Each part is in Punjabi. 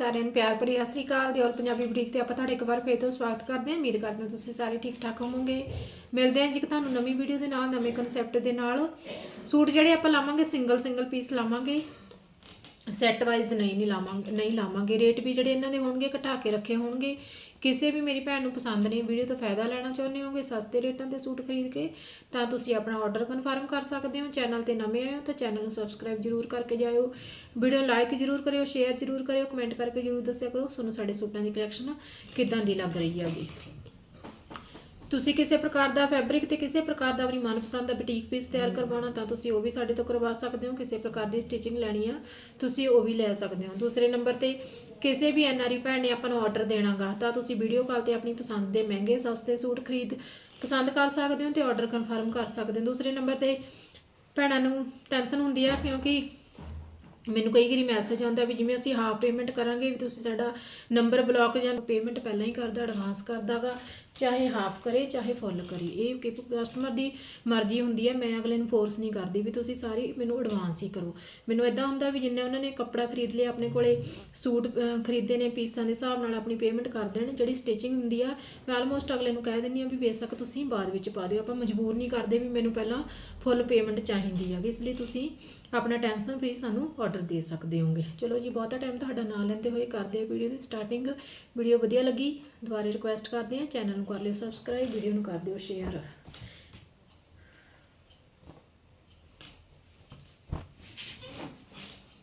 ਸਾਰਿਆਂ ਨੂੰ ਪਿਆਰ ਭਰੀ ਸਤਿ ਸ੍ਰੀ ਅਕਾਲ ਦਿਓਲ ਪੰਜਾਬੀ ਬੁਟੀਕ ਤੇ ਆਪਾਂ ਤੁਹਾਡੇ ਇੱਕ ਵਾਰ ਫੇਰ ਤੋਂ ਸਵਾਗਤ ਕਰਦੇ ਹਾਂ। ਉਮੀਦ ਕਰਦੇ ਹਾਂ ਤੁਸੀਂ ਸਾਰੇ ਠੀਕ ਠਾਕ ਹੋਵੋਗੇ। ਮਿਲਦੇ ਹਾਂ ਜੀ ਤੁਹਾਨੂੰ ਨਵੀਂ ਵੀਡੀਓ ਦੇ ਨਾਲ, ਨਵੇਂ ਕਨਸੈਪਟ ਦੇ ਨਾਲ। ਸੂਟ ਜਿਹੜੇ ਆਪਾਂ ਲਾਵਾਂਗੇ ਸਿੰਗਲ ਸਿੰਗਲ ਪੀਸ ਲਾਵਾਂਗੇ। ਸੈੱਟ ਵਾਈਜ਼ ਨਹੀਂ ਨਹੀਂ ਲਾਵਾਂਗੇ ਨਹੀਂ ਲਾਵਾਂਗੇ। ਰੇਟ ਵੀ ਜਿਹੜੇ ਇਹਨਾਂ ਦੇ ਹੋਣਗੇ, ਘਟਾ ਕੇ ਰੱਖੇ ਹੋਣਗੇ। ਕਿਸੇ ਵੀ ਮੇਰੀ ਭੈਣ ਨੂੰ ਪਸੰਦ ਨਹੀਂ ਵੀਡੀਓ, ਤੋਂ ਫਾਇਦਾ ਲੈਣਾ ਚਾਹੁੰਦੇ ਹੋਗੇ ਸਸਤੇ ਰੇਟਾਂ ਤੇ ਸੂਟ ਖਰੀਦ ਕੇ, ਤਾਂ ਤੁਸੀਂ ਆਪਣਾ ਆਰਡਰ ਕਨਫਰਮ ਕਰ ਸਕਦੇ ਹੋ। ਚੈਨਲ ਤੇ ਨਵੇਂ ਆਏ ਹੋ, ਤਾਂ ਚੈਨਲ ਨੂੰ ਸਬਸਕ੍ਰਾਈਬ ਜਰੂਰ ਕਰਕੇ ਜਾਇਓ। ਵੀਡੀਓ ਲਾਈਕ ਜਰੂਰ ਕਰਿਓ ਸ਼ੇਅਰ ਜਰੂਰ ਕਰਿਓ ਕਮੈਂਟ ਕਰਕੇ ਜਰੂਰ ਦੱਸਿਆ ਕਰੋ। ਤੁਹਾਨੂੰ ਸਾਡੇ ਸੂਟਾਂ ਦੀ ਕਲੈਕਸ਼ਨ ਕਿੱਦਾਂ ਦੀ ਲੱਗ ਰਹੀ ਹੈਗੀ? ਤੁਸੀਂ ਕਿਸੇ ਪ੍ਰਕਾਰ ਦਾ ਫੈਬਰਿਕ ਤੇ ਕਿਸੇ ਪ੍ਰਕਾਰ ਦਾ ਆਪਣੀ ਮਨਪਸੰਦ ਦਾ ਬੁਟੀਕ ਪੀਸ ਤਿਆਰ ਕਰਵਾਉਣਾ ਤਾਂ ਤੁਸੀਂ ਉਹ ਵੀ ਸਾਡੇ ਤੋਂ ਕਰਵਾ ਸਕਦੇ ਹੋ, ਕਿਸੇ ਪ੍ਰਕਾਰ ਦੀ ਸਟਿਚਿੰਗ ਲੈਣੀ ਆ, ਤੁਸੀਂ ਉਹ ਵੀ ਲੈ ਸਕਦੇ ਹੋ। ਦੂਸਰੇ ਨੰਬਰ ਤੇ ਕਿਸੇ ਵੀ ਐਨਆਰਈ ਭੈਣ ਨੇ ਆਪਾਂ ਨੂੰ ਆਰਡਰ ਦੇਣਾਗਾ, ਤਾਂ ਤੁਸੀਂ ਵੀਡੀਓ ਕਾਲ ਤੇ ਆਪਣੀ ਪਸੰਦ ਦੇ ਮਹਿੰਗੇ, ਸਸਤੇ ਸੂਟ ਖਰੀਦ ਪਸੰਦ ਕਰ ਸਕਦੇ ਹੋ ਤੇ ਆਰਡਰ ਕਨਫਰਮ ਕਰ ਸਕਦੇ ਹੋ। ਦੂਸਰੇ ਨੰਬਰ ਤੇ ਭੈਣਾਂ ਨੂੰ ਟੈਨਸ਼ਨ ਹੁੰਦੀ ਆ ਕਿਉਂਕਿ ਮੈਨੂੰ ਕਈ ਵਾਰੀ ਮੈਸੇਜ ਆਉਂਦਾ ਵੀ ਜਿਵੇਂ ਅਸੀਂ ਹਾਫ ਪੇਮੈਂਟ ਕਰਾਂਗੇ ਵੀ ਤੁਸੀਂ ਸਾਡਾ ਨੰਬਰ ਬਲੌਕ ਜਾਂ ਪੇਮੈਂਟ ਪਹਿਲਾਂ ਹੀ ਕਰਦਾ ਐਡਵਾਂਸ ਕਰਦਾਗਾ, ਚਾਹੇ ਹਾਫ ਕਰੇ, ਚਾਹੇ ਫੁੱਲ ਕਰੇ। ਇਹ ਕਿ ਕਸਟਮਰ ਦੀ ਮਰਜ਼ੀ ਹੁੰਦੀ ਹੈ, ਮੈਂ ਅਗਲੇ ਨੂੰ ਫੋਰਸ ਨਹੀਂ ਕਰਦੀ ਵੀ ਤੁਸੀਂ ਸਾਰੀ ਮੈਨੂੰ ਐਡਵਾਂਸ ਹੀ ਕਰੋ। ਮੈਨੂੰ ਇਦਾਂ ਹੁੰਦਾ ਵੀ ਜਿੰਨੇ ਉਹਨਾਂ ਨੇ ਕੱਪੜਾ ਖਰੀਦ ਲਿਆ, ਆਪਣੇ ਕੋਲੇ ਸੂਟ ਖਰੀਦੇ ਨੇ, ਪੀਸਾਂ ਦੇ ਹਿਸਾਬ ਨਾਲ ਆਪਣੀ ਪੇਮੈਂਟ ਕਰ ਦੇਣ, ਜਿਹੜੀ ਸਟਿਚਿੰਗ ਹੁੰਦੀ ਆ, ਮੈਂ ਆਲਮੋਸਟ ਅਗਲੇ ਨੂੰ ਕਹਿ ਦਿੰਦੀ ਆ ਵੀ ਬੇਸ਼ੱਕ ਤੁਸੀਂ ਬਾਅਦ ਵਿੱਚ ਪਾ ਦਿਓ। ਆਪਾਂ ਮਜਬੂਰ ਨਹੀਂ ਕਰਦੇ ਵੀ ਮੈਨੂੰ ਪਹਿਲਾਂ ਫੁੱਲ ਪੇਮੈਂਟ ਚਾਹੀਦੀ ਆ ਇਸ ਲਈ ਤੁਸੀਂ ਆਪਣਾ ਟੈਨਸ਼ਨ ਫ੍ਰੀ ਸਾਨੂੰ ਆਰਡਰ ਦੇ ਸਕਦੇ ਹੋਗੇ ਚਲੋ ਜੀ, ਬਹੁਤਾ ਟਾਈਮ ਤੁਹਾਡਾ ਨਾਂ ਲੈਂਦੇ ਹੋਏ ਕਰਦੇ ਆ ਵੀਡੀਓ ਦੀ ਸਟਾਰਟਿੰਗ ਵੀਡੀਓ ਵਧੀਆ ਲੱਗੀ, ਦੁਬਾਰੇ ਰਿਕੁਐਸਟ ਕਰਦੇ ਆ ਚੈਨਲ ਨੂੰ ਕਰ ਲਿਓ ਸਬਸਕ੍ਰਾਈਬ ਵੀਡੀਓ ਨੂੰ ਕਰ ਦਿਓ ਸ਼ੇਅਰ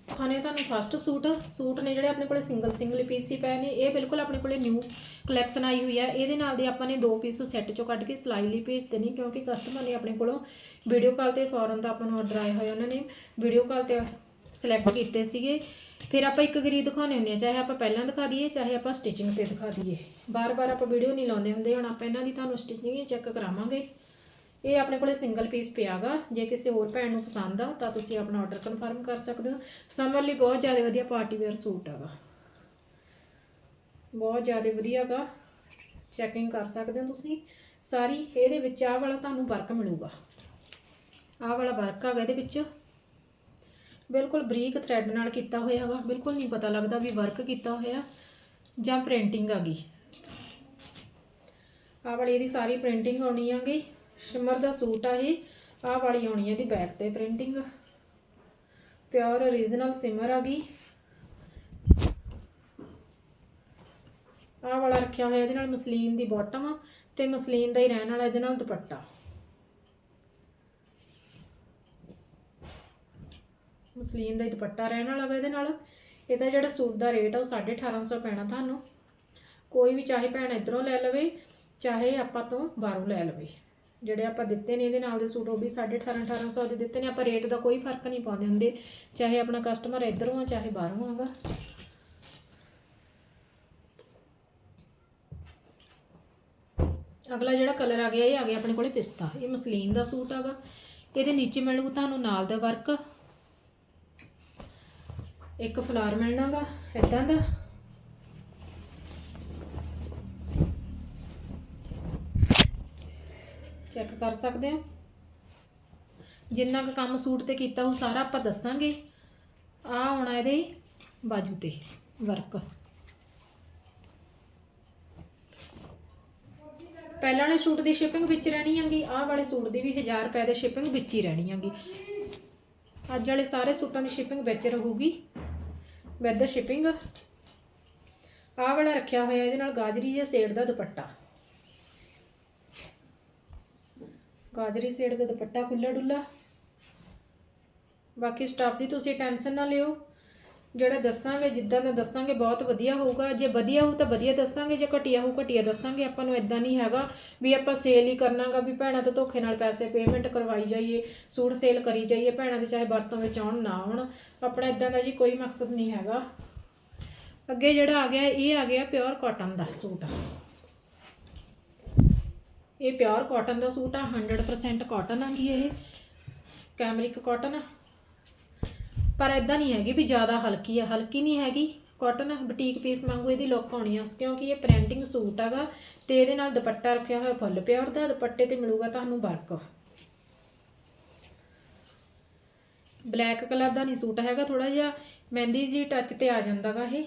ਖਾਣੇ ਤੁਹਾਨੂੰ ਫਸਟ ਸੂਟ ਸੂਟ ਨੇ ਜਿਹੜੇ ਆਪਣੇ ਕੋਲੇ ਸਿੰਗਲ ਸਿੰਗਲ ਪੀਸ ਹੀ ਪਏ ਨੇ, ਇਹ ਬਿਲਕੁਲ ਆਪਣੇ ਕੋਲੇ ਨਿਊ ਕਲੈਕਸ਼ਨ ਆਈ ਹੋਈ ਹੈ ਇਹਦੇ ਨਾਲ ਦੇ ਆਪਾਂ ਨੇ ਦੋ ਪੀਸ ਸੈੱਟ ਚੋਂ ਕੱਢ ਕੇ ਸਿਲਾਈ ਲਈ ਭੇਜਦੇ ਨੇ, ਕਿਉਂਕਿ ਕਸਟਮਰ ਨੇ ਆਪਣੇ ਕੋਲੋਂ ਵੀਡੀਓ ਕਾਲ ਤੇ ਫੌਰਨ ਦਾ ਆਪਾਂ ਨੂੰ ਆਰਡਰ ਆਇਆ ਹੋਇਆ ਉਹਨਾਂ ਨੇ। ਵੀਡੀਓ ਕਾਲ ਤੇ ਸਿਲੈਕਟ ਕੀਤੇ ਸੀਗੇ। ਫਿਰ ਆਪਾਂ ਇੱਕ ਗਰੀ ਦਿਖਾਉਣੇ ਹੁੰਦੇ ਆ ਚਾਹੇ ਆਪਾਂ ਪਹਿਲਾਂ ਦਿਖਾ ਦਈਏ, ਚਾਹੇ ਆਪਾਂ ਸਟਿਚਿੰਗ ਤੇ ਦਿਖਾ ਦਈਏ। ਬਾਰ-ਬਾਰ ਆਪਾਂ ਵੀਡੀਓ ਨਹੀਂ ਲਾਉਂਦੇ ਹੁੰਦੇ, ਹੁਣ ਆਪਾਂ ਇਹਨਾਂ ਦੀ ਤੁਹਾਨੂੰ ਸਟਿਚਿੰਗ ਚੈੱਕ ਕਰਾਵਾਂਗੇ। ਇਹ ਆਪਣੇ ਕੋਲੇ ਸਿੰਗਲ ਪੀਸ ਪਿਆਗਾ, ਜੇ ਕਿਸੇ ਹੋਰ ਭੈਣ ਨੂੰ ਪਸੰਦ ਆ, ਤਾਂ ਤੁਸੀਂ ਆਪਣਾ ਆਰਡਰ ਕਨਫਰਮ ਕਰ ਸਕਦੇ ਹੋ। ਸਮਰ ਲਈ ਬਹੁਤ ਜ਼ਿਆਦਾ ਵਧੀਆ ਪਾਰਟੀ ਵੇਅਰ ਸੂਟ ਹੈਗਾ ਬਹੁਤ ਜ਼ਿਆਦਾ ਵਧੀਆਗਾ। ਚੈਕਿੰਗ ਕਰ ਸਕਦੇ ਹੋ ਤੁਸੀਂ। ਸਾਰੀ ਇਹਦੇ ਵਿੱਚ ਆਹ ਵਾਲਾ ਤੁਹਾਨੂੰ ਵਰਕ ਮਿਲੂਗਾ। ਆਹ ਵਾਲਾ ਵਰਕ ਹੈਗਾ ਇਹਦੇ ਵਿੱਚ। ਬਿਲਕੁਲ ਬਰੀਕ ਥਰੈਡ ਨਾਲ ਕੀਤਾ ਹੋਇਆ ਹੈਗਾ। ਬਿਲਕੁਲ ਨਹੀਂ ਪਤਾ ਲੱਗਦਾ ਵੀ ਵਰਕ ਕੀਤਾ ਹੋਇਆ ਜਾਂ ਪ੍ਰਿੰਟਿੰਗ ਆ ਗਈ। ਆਹ ਵਾਲੀ ਇਹਦੀ ਸਾਰੀ ਪ੍ਰਿੰਟਿੰਗ ਆਉਣੀ ਆਗੀ ਸ਼ਿਮਰ ਦਾ ਸੂਟ ਆ ਇਹ। ਆਹ ਵਾਲੀ ਆਉਣੀ ਹੈ ਇਹਦੀ ਬੈਕ ਤੇ ਪ੍ਰਿੰਟਿੰਗ ਪਿਓਰ origignal ਸਿਮਰ ਆ ਗਈ। ਆਹ ਵਾਲਾ ਰੱਖਿਆ ਹੋਇਆ ਇਹਦੇ ਨਾਲ ਮਸਲੀਨ ਦੀ ਬਾਟਮ ਤੇ ਮਸਲੀਨ ਦਾ ਹੀ ਰਹਿਣ ਵਾਲਾ ਇਹਦੇ ਨਾਲ ਦੁਪੱਟਾ। ਮਸਲੀਨ ਦਾ ਹੀ ਦੁਪੱਟਾ ਰਹਿਣ ਵਾਲਾ ਗਾ ਇਹਦੇ ਨਾਲ। ਇਹਦਾ ਜਿਹੜਾ ਸੂਟ ਦਾ ਰੇਟ ਆ ਉਹ 1850 ਪੈਣਾ ਤੁਹਾਨੂੰ। ਕੋਈ ਵੀ ਚਾਹੇ ਭੈਣ ਇਧਰੋਂ ਲੈ ਲਵੇ, ਚਾਹੇ ਆਪਾਂ ਤੋਂ ਬਾਹਰੋਂ ਲੈ ਲਵੇ। ਜਿਹੜੇ ਆਪਾਂ ਦਿੱਤੇ ਨੇ ਇਹਦੇ ਨਾਲ ਦੇ ਸੂਟ, ਉਹ ਵੀ 1850 1800 ਦੇ ਦਿੱਤੇ ਨੇ। ਆਪਾਂ ਰੇਟ ਦਾ ਕੋਈ ਫ਼ਰਕ ਨਹੀਂ ਪਾਉਂਦੇ ਹੁੰਦੇ। ਚਾਹੇ ਆਪਣਾ ਕਸਟਮਰ ਇਧਰੋਂ ਆ, ਚਾਹੇ ਬਾਹਰੋਂ ਆਗਾ ਅਗਲਾ ਜਿਹੜਾ ਕਲਰ ਆ ਗਿਆ, ਇਹ ਆ ਗਿਆ ਆਪਣੇ ਕੋਲੇ ਪਿਸਤਾ। ਇਹ ਮਸਲੀਨ ਦਾ ਸੂਟ ਆਗਾ ਇਹਦੇ ਨੀਚੇ ਮਿਲੂ ਤੁਹਾਨੂੰ ਨਾਲ ਦਾ ਵਰਕ ਇੱਕ ਫਲਾਰ ਮਿਲਣਾਗਾ ਇਦਾਂ ਦਾ। ਚੈੱਕ ਕਰ ਸਕਦੇ ਹੋ? ਜਿੰਨਾ ਕੁ ਕੰਮ ਸੂਟ ਤੇ ਕੀਤਾ, ਉਹ ਸਾਰਾ ਆਪਾਂ ਦੱਸਾਂਗੇ। ਆ ਆਉਣਾ ਇਹਦੇ ਬਾਜੂ ਤੇ, ਵਰਕ। ਪਹਿਲਾਂ ਵਾਲੇ ਸੂਟ ਦੀ ਸ਼ਿਪਿੰਗ ਵਿੱਚ ਰਹਿਣੀ ਹੈਗੀ ਆਹ ਵਾਲੇ ਸੂਟ ਦੀ ਵੀ 1000 ਰੁਪਏ ਦੇ ਸ਼ਿਪਿੰਗ ਵਿੱਚ ਹੀ ਰਹਿਣੀ ਹੈਗੀ ਅੱਜ ਵਾਲੇ ਸਾਰੇ ਸੂਟਾਂ ਦੀ ਸ਼ਿਪਿੰਗ ਵਿੱਚ ਰਹੂਗੀ। ਵਿਦ ਸ਼ਿਪਿੰਗ ਆਹ ਵਾਲਾ ਰੱਖਿਆ ਹੋਇਆ, ਇਹਦੇ ਨਾਲ ਗਾਜਰੀ ਜਾਂ ਸੇਡ ਦਾ ਦੁਪੱਟਾ। ਗਾਜਰੀ ਸੇਡ ਦਾ ਦੁਪੱਟਾ ਖੁੱਲਾ ਡੁੱਲਾ ਬਾਕੀ ਸਟਾਫ ਦੀ ਤੁਸੀਂ ਟੈਨਸ਼ਨ ਨਾ ਲਿਓ। ਜਿਹੜਾ ਦੱਸਾਂਗੇ, ਜਿੱਦਾਂ ਦਾ ਦੱਸਾਂਗੇ, ਬਹੁਤ ਵਧੀਆ ਹੋਊਗਾ। ਜੇ ਵਧੀਆ ਹੋਊ ਤਾਂ ਵਧੀਆ ਦੱਸਾਂਗੇ, ਜੇ ਘਟੀਆ ਹੋਊ ਘਟੀਆ ਦੱਸਾਂਗੇ। ਆਪਾਂ ਨੂੰ ਇਦਾਂ ਨਹੀਂ ਹੈਗਾ ਵੀ ਆਪਾਂ ਸੇਲ ਹੀ ਕਰਨਾਗਾ ਵੀ ਭੈਣਾਂ ਤੋਂ ਧੋਖੇ ਨਾਲ ਪੈਸੇ ਪੇਮੈਂਟ ਕਰਵਾਈ ਜਾਈਏ, ਸੂਟ ਸੇਲ ਕਰੀ ਜਾਈਏ, ਭੈਣਾਂ ਦੇ ਚਾਹੇ ਵਰਤੋਂ ਵਿੱਚ ਆਉਣ, ਨਾ ਆਉਣ। ਆਪਣਾ ਇਦਾਂ ਦਾ ਜੀ ਕੋਈ ਮਕਸਦ ਨਹੀਂ ਹੈਗਾ। ਅੱਗੇ ਜਿਹੜਾ ਆ ਗਿਆ, ਇਹ ਆ ਗਿਆ ਪਿਓਰ ਕਾਟਨ ਦਾ ਸੂਟ। ਇਹ ਪਿਓਰ ਕਾਟਨ ਦਾ ਸੂਟ ਆ 100% ਕਾਟਨ ਆ ਗਈ ਇਹ। ਕੈਮਰਿਕ ਕਾਟਨ ਪਰ ਇਦਾਂ ਨਹੀਂ ਹੈਗੀ ਵੀ ਜ਼ਿਆਦਾ ਹਲਕੀ ਆ, ਹਲਕੀ ਨਹੀਂ ਹੈਗੀ। ਕਾਟਨ ਬੁਟੀਕ ਪੀਸ ਵਾਂਗੂ ਇਹਦੀ ਲੁੱਕ ਆਉਣੀ ਆ, ਕਿਉਂਕਿ ਇਹ ਪ੍ਰਿੰਟਿੰਗ ਸੂਟ ਹੈਗਾ ਤੇ ਇਹਦੇ ਨਾਲ ਦੁਪੱਟਾ ਰੱਖਿਆ ਹੋਇਆ ਫੁੱਲ ਪਿਓਰ ਦਾ ਦੁਪੱਟੇ ਤੇ ਮਿਲੂਗਾ ਤੁਹਾਨੂੰ ਵਰਕ। ਬਲੈਕ ਕਲਰ ਦਾ ਨਹੀਂ ਸੂਟ ਹੈਗਾ ਥੋੜਾ ਜਿਹਾ, ਮਹਿੰਦੀ ਜੀ ਟੱਚ ਤੇ ਆ ਜਾਂਦਾਗਾ ਇਹ।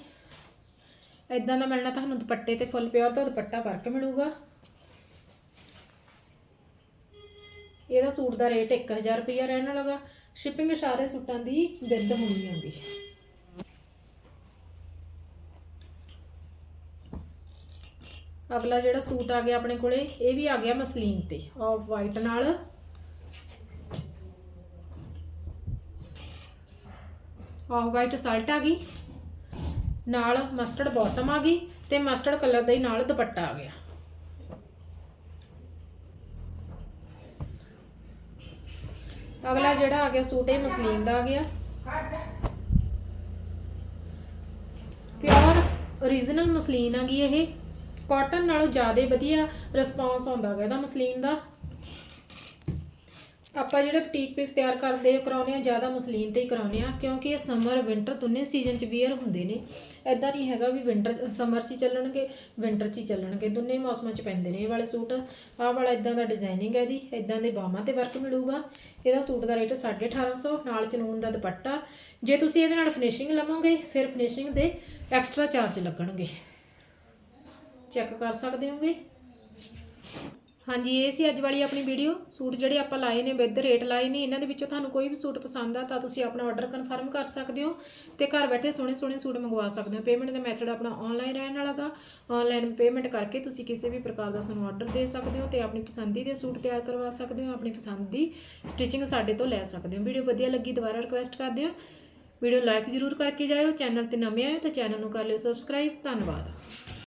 ਇਦਾਂ ਦਾ ਮਿਲਣਾ ਤੁਹਾਨੂੰ ਦੁਪੱਟੇ ਤੇ ਫੁੱਲ ਪਿਓਰ ਦਾ ਦੁਪੱਟਾ ਵਰਕ ਮਿਲੂਗਾ। ਇਹਦਾ ਸੂਟ ਦਾ ਰੇਟ 1000 ਰੁਪਇਆ ਰਹਿਣ ਵਾਲਾਗਾ ਸ਼ਿਪਿੰਗ ਸਾਰੇ ਸੂਟਾਂ ਦੀ ਬਿੱਦ ਹੋਣੀ ਆਂਗੀ ਅਗਲਾ ਜਿਹੜਾ ਸੂਟ ਆ ਗਿਆ ਆਪਣੇ ਕੋਲੇ, ਇਹ ਵੀ ਆ ਗਿਆ ਮਸਲੀਨ ਤੇ ਆਫ ਵਾਈਟ ਨਾਲ। ਆਫ ਵਾਈਟ ਸਲਟ ਆ ਗਈ, ਨਾਲ ਮਸਟਰਡ ਬਾਟਮ ਆ ਗਈ ਤੇ ਮਸਟਰਡ ਕਲਰ ਦੇ ਨਾਲ ਦੁਪੱਟਾ ਆ ਗਿਆ। ਅਗਲਾ ਜਿਹੜਾ ਆ ਗਿਆ ਸੂਟ, ਇਹ ਮਸਲੀਨ ਦਾ ਆ ਗਿਆ। ਪਿਓਰ origignal ਮਸਲੀਨ ਆ ਗਈ ਇਹ। ਕਾਟਨ ਨਾਲੋਂ ਜ਼ਿਆਦਾ ਵਧੀਆ ਰਿਸਪੌਂਸ ਆਉਂਦਾ ਗਾ ਇਹਦਾ ਮਸਲੀਨ ਦਾ। ਆਪਾਂ ਜਿਹੜੇ ਬੁਟੀਕ ਪੀਸ ਤਿਆਰ ਕਰਦੇ ਆ ਕਰਾਉਨੇ ਆ ਜ਼ਿਆਦਾ ਮਸਲੀਨ ਤੇ ਹੀ ਕਰਾਉਨੇ ਆ ਕਿਉਂਕਿ ਇਹ ਸਮਰ ਵਿੰਟਰ ਦੋਨੇ ਸੀਜ਼ਨ ਚ ਵੀਅਰ ਹੁੰਦੇ ਨੇ। ਐਦਾਂ ਨਹੀਂ ਹੈਗਾ ਵੀ ਵਿੰਟਰ ਸਮਰ ਚ ਹੀ ਚੱਲਣਗੇ ਵਿੰਟਰ ਚ ਹੀ ਚੱਲਣਗੇ। ਦੋਨੇ ਮੌਸਮਾਂ ਚ ਪੈਂਦੇ ਨੇ ਇਹ ਵਾਲੇ ਸੂਟ। ਆਹ ਵਾਲਾ ਇਦਾਂ ਦਾ ਡਿਜ਼ਾਈਨਿੰਗ ਹੈ ਇਹਦੀ। ਇਦਾਂ ਦੇ ਬਾਹਾਂ ਤੇ ਵਰਕ ਮਿਲੂਗਾ। ਇਹਦਾ ਸੂਟ ਦਾ ਰੇਟ 1850 ਨਾਲ ਚਨੂਨ ਦਾ ਦੁਪੱਟਾ। ਜੇ ਤੁਸੀਂ ਇਹਦੇ ਨਾਲ ਫਿਨਿਸ਼ਿੰਗ ਲਵੋਗੇ, ਫਿਰ ਫਿਨਿਸ਼ਿੰਗ ਦੇ ਐਕਸਟਰਾ ਚਾਰਜ ਲੱਗਣਗੇ। ਚੈੱਕ ਕਰ ਸਕਦੇ ਹੋਗੇ? ਹਾਂਜੀ, ਇਹ ਸੀ ਅੱਜ ਵਾਲੀ ਆਪਣੀ ਵੀਡੀਓ। ਸੂਟ ਜਿਹੜੇ ਆਪਾਂ ਲਾਏ ਨੇ, ਵਿਦ ਰੇਟ ਲਾਏ ਨੇ, ਇਹਨਾਂ ਦੇ ਵਿੱਚੋਂ ਤੁਹਾਨੂੰ ਕੋਈ ਵੀ ਸੂਟ ਪਸੰਦ ਆ ਤਾਂ ਤੁਸੀਂ ਆਪਣਾ ਆਰਡਰ ਕਨਫਰਮ ਕਰ ਸਕਦੇ ਹੋ ਤੇ ਘਰ ਬੈਠੇ ਸੋਹਣੇ ਸੋਹਣੇ ਸੂਟ ਮੰਗਵਾ ਸਕਦੇ ਹੋ। ਪੇਮੈਂਟ ਦਾ ਮੈਥਡ ਆਪਣਾ ਆਨਲਾਈਨ ਰਹਿਣ ਵਾਲਾਗਾ। ਆਨਲਾਈਨ ਪੇਮੈਂਟ ਕਰਕੇ ਤੁਸੀਂ ਕਿਸੇ ਵੀ ਪ੍ਰਕਾਰ ਦਾ ਸਾਨੂੰ ਆਰਡਰ ਦੇ ਸਕਦੇ ਹੋ ਤੇ ਆਪਣੀ ਪਸੰਦੀ ਦੇ ਸੂਟ ਤਿਆਰ ਕਰਵਾ ਸਕਦੇ ਹੋ, ਆਪਣੀ ਪਸੰਦ ਦੀ ਸਟਿਚਿੰਗ ਸਾਡੇ ਤੋਂ ਲੈ ਸਕਦੇ ਹੋ। ਵੀਡੀਓ ਵਧੀਆ ਲੱਗੀ ਦੁਬਾਰਾ ਰਿਕੁਐਸਟ ਕਰਦੇ ਹਾਂ। ਵੀਡੀਓ ਲਾਈਕ ਜ਼ਰੂਰ ਕਰਕੇ ਜਾਇਓ। ਚੈਨਲ ਤੇ ਨਵੇਂ ਆਏ ਤਾਂ ਚੈਨਲ ਨੂੰ ਕਰ ਲਿਓ ਸਬਸਕ੍ਰਾਈਬ ਧੰਨਵਾਦ।